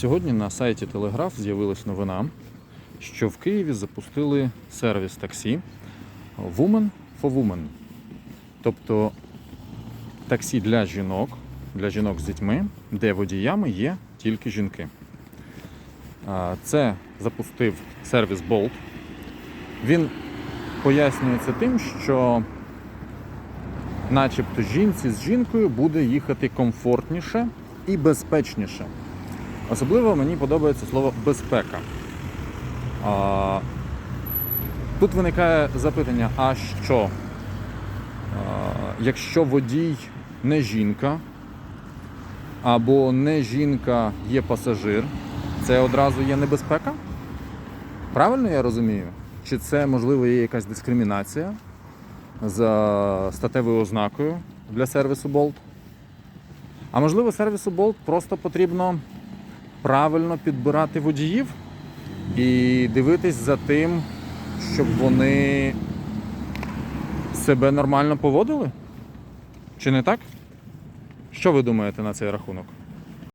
Сьогодні на сайті Телеграф з'явилась новина, що в Києві запустили сервіс таксі Woman for Women. Тобто таксі для жінок, для жінок з дітьми, де водіями є тільки жінки. Це запустив сервіс Bolt. Він пояснюється тим, що начебто жінці з жінкою буде їхати комфортніше і безпечніше. Особливо мені подобається слово безпека. А, тут виникає запитання: а що? А, якщо водій не жінка, або не жінка є пасажир, це одразу є небезпека? Правильно я розумію? Чи це можливо є якась дискримінація за статевою ознакою для сервісу Bolt? А можливо, сервісу Bolt просто потрібно правильно підбирати водіїв і дивитись за тим, щоб вони себе нормально поводили? Чи не так? Що ви думаєте на цей рахунок?